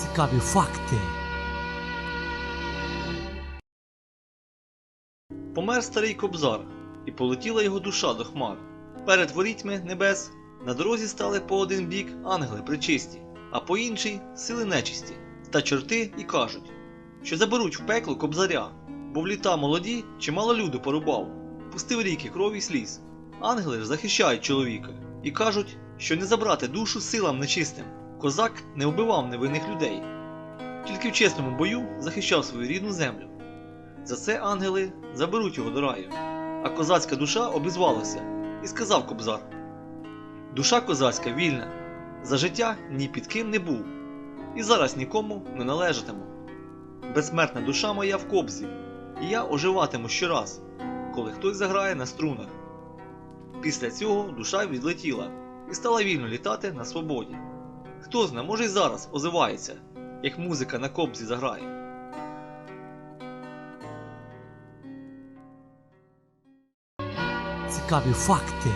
Цікаві факти. Помер старий кобзар, і полетіла його душа до хмар. Перед ворітьми небес на дорозі стали по один бік ангели причисті, а по інший сили нечисті та чорти і кажуть, що заберуть в пекло кобзаря, бо в літа молоді чимало люду порубав, пустив ріки крові й сліз. Ангели ж захищають чоловіка і кажуть, що не забрати душу силам нечистим. Козак не вбивав невинних людей, тільки в чесному бою захищав свою рідну землю. За це ангели заберуть його до раю. А козацька душа обізвалася і сказав кобзар: Душа козацька вільна, за життя ні під ким не був, і зараз нікому не належатиму. Безсмертна душа моя в кобзі, і я оживатиму щораз, коли хтось заграє на струнах. Після цього душа відлетіла і стала вільно літати на свободі. Хто зна, може й зараз озивається, як музика на кобзі заграє. Цікаві факти.